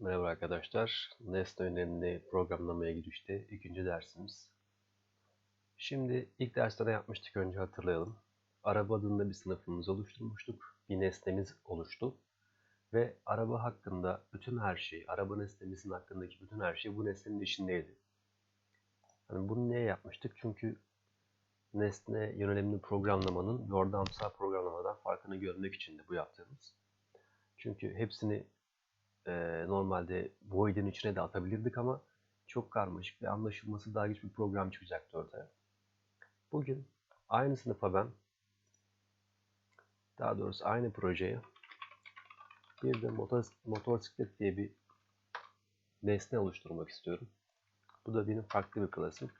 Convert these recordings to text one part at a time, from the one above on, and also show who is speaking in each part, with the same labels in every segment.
Speaker 1: Merhaba arkadaşlar. Nesne önemli programlamaya girişte ikinci dersimiz. Şimdi ilk derste ne yapmıştık önce hatırlayalım. Araba adında bir sınıfımız oluşturmuştuk. Bir nesnemiz oluştu. Ve araba hakkında bütün her şey, araba nesnemizin hakkındaki bütün her şey bu nesnenin içindeydi. Yani bunu niye yapmıştık? Çünkü nesne yönelimli programlamanın yordamsal programlamadan farkını görmek için de bu yaptığımız. Çünkü hepsini e, normalde Void'in içine de atabilirdik ama çok karmaşık ve anlaşılması daha güç bir program çıkacaktı ortaya. Bugün aynı sınıfa ben daha doğrusu aynı projeye bir de motosiklet diye bir nesne oluşturmak istiyorum. Bu da benim farklı bir klasım.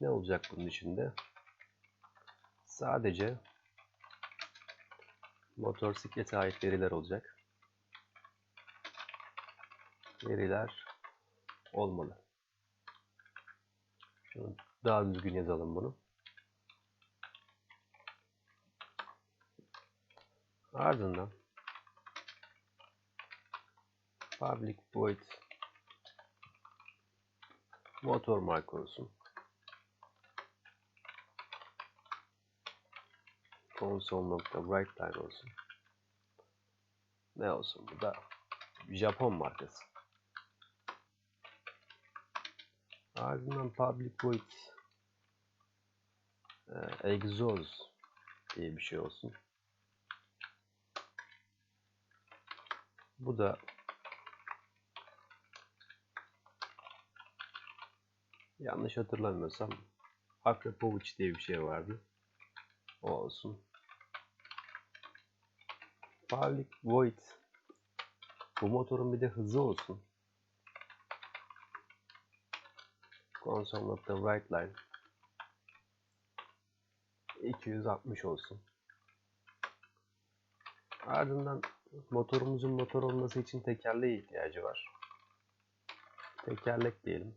Speaker 1: Ne olacak bunun içinde? Sadece motosiklete ait veriler olacak. Veriler olmalı. Şunu daha düzgün yazalım bunu. Ardından public void motor marka olsun. console.writeline olsun. Ne olsun bu da Japon markası. Ardından public void e, exhaust diye bir şey olsun. Bu da yanlış hatırlamıyorsam Akrapovic diye bir şey vardı. O olsun. Public void bu motorun bir de hızı olsun. console.writeline 260 olsun. Ardından motorumuzun motor olması için tekerleğe ihtiyacı var. Tekerlek diyelim.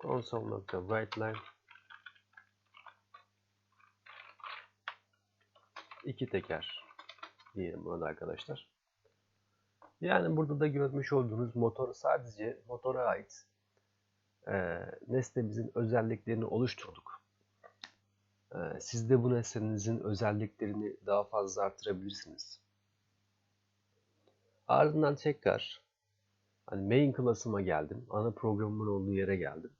Speaker 1: console.writeline 2 teker diyelim buna da arkadaşlar. Yani burada da görmüş olduğunuz motor sadece motora ait e, nesnemizin özelliklerini oluşturduk. E, siz de bu nesnenizin özelliklerini daha fazla artırabilirsiniz. Ardından tekrar hani main class'ıma geldim. Ana programımın olduğu yere geldim.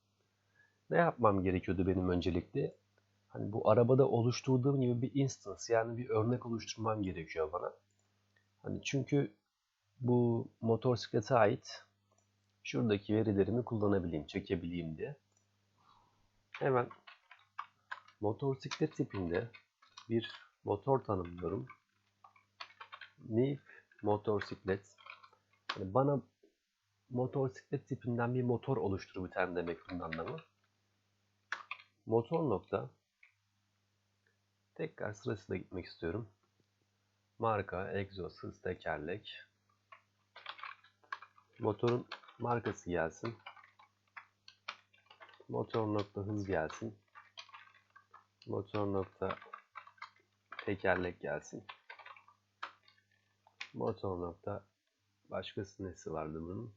Speaker 1: Ne yapmam gerekiyordu benim öncelikle? Hani bu arabada oluşturduğum gibi bir instance yani bir örnek oluşturmam gerekiyor bana. Hani çünkü bu motosiklete ait şuradaki verilerimi kullanabileyim, çekebileyim diye. Hemen motosiklet tipinde bir motor tanımlıyorum. Nif motosiklet. Yani bana motosiklet tipinden bir motor oluştur bir tane demek bunun anlamı. Motor nokta tekrar sırasıyla gitmek istiyorum. Marka, egzoz, hız, tekerlek, motorun markası gelsin. Motor nokta hız gelsin. Motor nokta tekerlek gelsin. Motor nokta başkası nesi vardı bunun?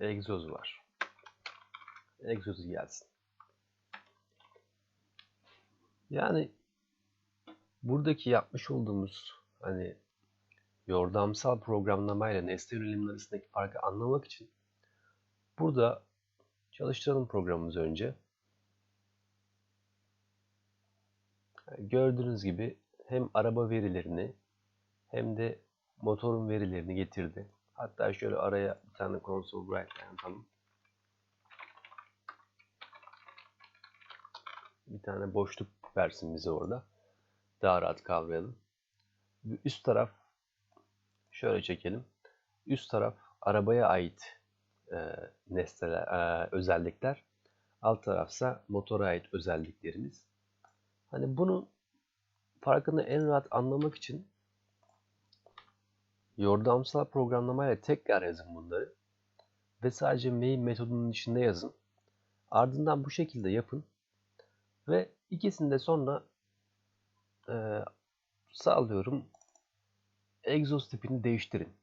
Speaker 1: Egzoz var. Egzoz gelsin. Yani buradaki yapmış olduğumuz hani yordamsal programlamayla nesne yönelim arasındaki farkı anlamak için burada çalıştıralım programımızı önce. Gördüğünüz gibi hem araba verilerini hem de motorun verilerini getirdi. Hatta şöyle araya bir tane console write yapalım. Bir tane boşluk versin bize orada. Daha rahat kavrayalım. Üst taraf şöyle çekelim. Üst taraf arabaya ait e, nesneler, e, özellikler. Alt tarafsa motora ait özelliklerimiz. Hani bunun farkını en rahat anlamak için yordamsal programlamayla tekrar yazın bunları. Ve sadece main metodunun içinde yazın. Ardından bu şekilde yapın. Ve ikisini de sonra e, Sağlıyorum. Egzoz tipini değiştirin.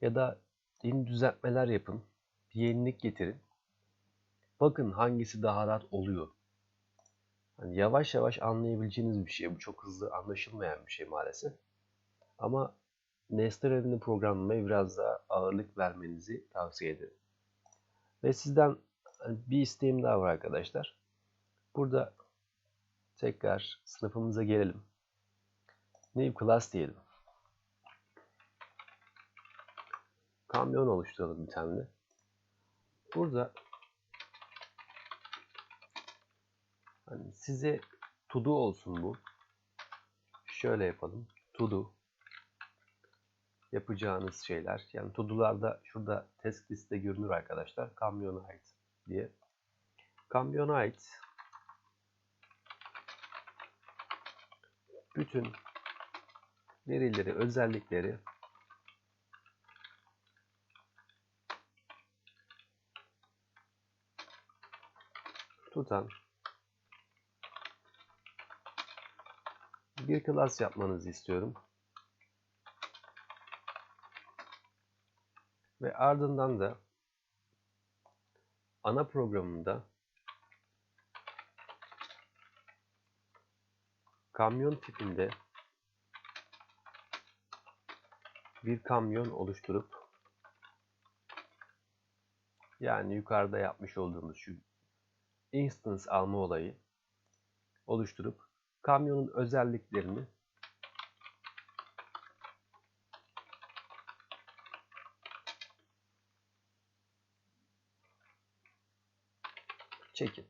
Speaker 1: Ya da yeni düzeltmeler yapın. Bir yenilik getirin. Bakın hangisi daha rahat oluyor. Hani yavaş yavaş anlayabileceğiniz bir şey. Bu çok hızlı anlaşılmayan bir şey maalesef. Ama nesne yönelimli programlamaya biraz daha ağırlık vermenizi tavsiye ederim. Ve sizden hani bir isteğim daha var arkadaşlar. Burada tekrar sınıfımıza gelelim. New class diyelim. Kamyon oluşturalım bir tane. Burada hani size to do olsun bu. Şöyle yapalım. To do yapacağınız şeyler. Yani to do'larda şurada task liste görünür arkadaşlar. Kamyona ait diye. Kamyona ait bütün verileri, özellikleri tutan bir class yapmanızı istiyorum. Ve ardından da ana programında kamyon tipinde bir kamyon oluşturup yani yukarıda yapmış olduğumuz şu instance alma olayı oluşturup kamyonun özelliklerini çekin.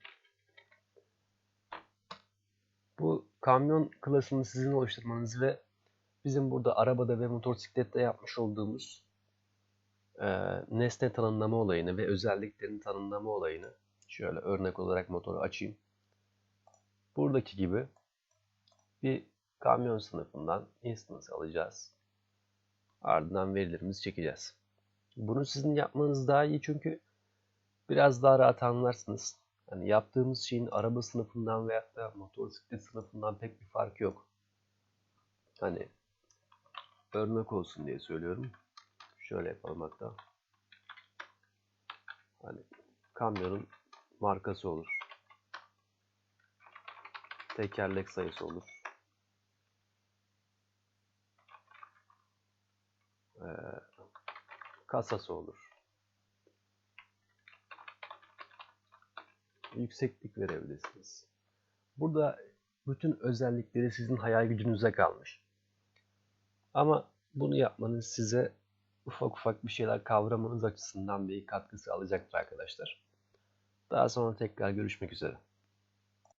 Speaker 1: Bu kamyon klasını sizin oluşturmanız ve bizim burada arabada ve motosiklette yapmış olduğumuz e, nesne tanımlama olayını ve özelliklerini tanımlama olayını şöyle örnek olarak motoru açayım. Buradaki gibi bir kamyon sınıfından instance alacağız. Ardından verilerimizi çekeceğiz. Bunu sizin yapmanız daha iyi çünkü biraz daha rahat anlarsınız. Hani yaptığımız şeyin araba sınıfından veya da motosiklet sınıfından pek bir farkı yok. Hani örnek olsun diye söylüyorum. Şöyle yapalım hatta. Hani kamyonun markası olur. Tekerlek sayısı olur. Ee, kasası olur. Yükseklik verebilirsiniz. Burada bütün özellikleri sizin hayal gücünüze kalmış. Ama bunu yapmanız size ufak ufak bir şeyler kavramanız açısından bir katkı sağlayacaktır arkadaşlar. Daha sonra tekrar görüşmek üzere.